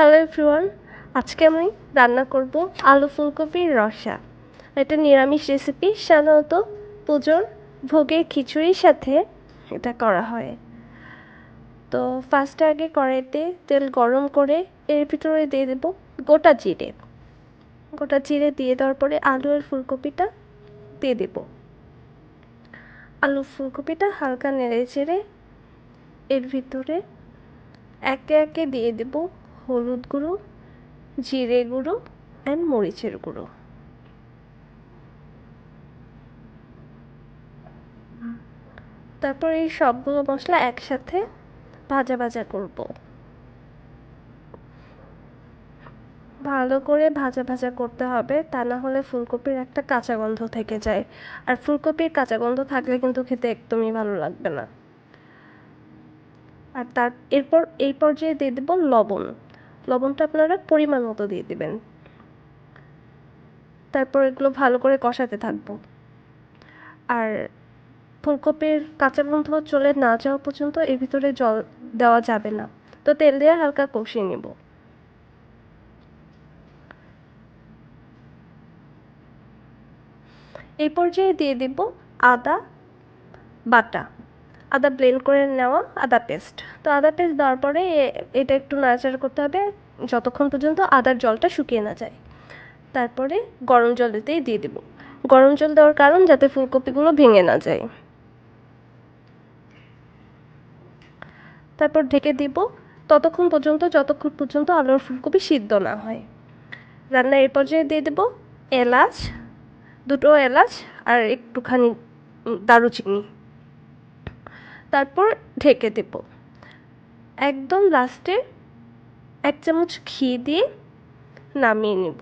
Hello everyone আজকে আমি রান্না করব আলু ফুলকপির রসা। এটা নিরামিষ রেসিপি সাধারণত পুজোর ভোগের খিচুড়ির সাথে এটা করা হয়। তো ফার্স্টে আগে কড়াইতে তেল গরম করে এর ভিতরে দিয়ে দেব গোটা জিরে। গোটা জিরে দিয়ে দেওয়ার পরে আলু আর ফুলকপিটা দিয়ে দেব। আলু ফুলকপিটা হালকা নেড়ে চেড়ে এর ভিতরে একে একে দিয়ে দেব হলুদ গুঁড়ো, জিরে গুঁড়ো অ্যান্ড মরিচের গুঁড়ো। তারপর এই সবগুলো মশলা একসাথে ভাজা ভাজা করব। ভালো করে ভাজা ভাজা করতে হবে, তা না হলে ফুলকপির একটা কাঁচা গন্ধ থেকে যায়। আর ফুলকপির কাঁচা গন্ধ থাকলে কিন্তু খেতে একদমই ভালো লাগবে না। আর তার, এরপর, এই পর্যায়ে দিয়ে দেবো লবণ। লবণটা আপনারা পরিমাণ মতো দিয়ে দেবেন। তারপর এগুলো ভালো করে কষাতে থাকব। আর ফুলকপির কাঁচা গন্ধ চলে না যাওয়া পর্যন্ত এর ভিতরে জল দেওয়া যাবে না। তো তেল দিয়ে হালকা কষিয়ে নেব। এই পর্যায়ে দিয়ে দেব আদা বাটা। আদা ব্লেন্ড করে নেওয়া আদা পেস্ট তো আদা পেস্ট দেওয়ার পরে এটা একটু নাড়াচাড়া করতে হবে। যতক্ষণ পর্যন্ত আদার জলটা শুকিয়ে না যায়। তারপরে গরম জলেতেই দিয়ে দেবো। গরম জল দেওয়ার কারণ যাতে ফুলকপিগুলো ভেঙে না যায়। তারপর ঢেকে দিব। ততক্ষণ পর্যন্ত, যতক্ষণ পর্যন্ত আলুর ফুলকপি সিদ্ধ না হয়। রান্না এর পর্যায়ে দিয়ে দেবো এলাচ, দুটো এলাচ আর একটুখানি দারুচিনি। তারপর ঢেকে দেব। একদম লাস্টে এক চামচ ঘি দিয়ে নামিয়ে নেব।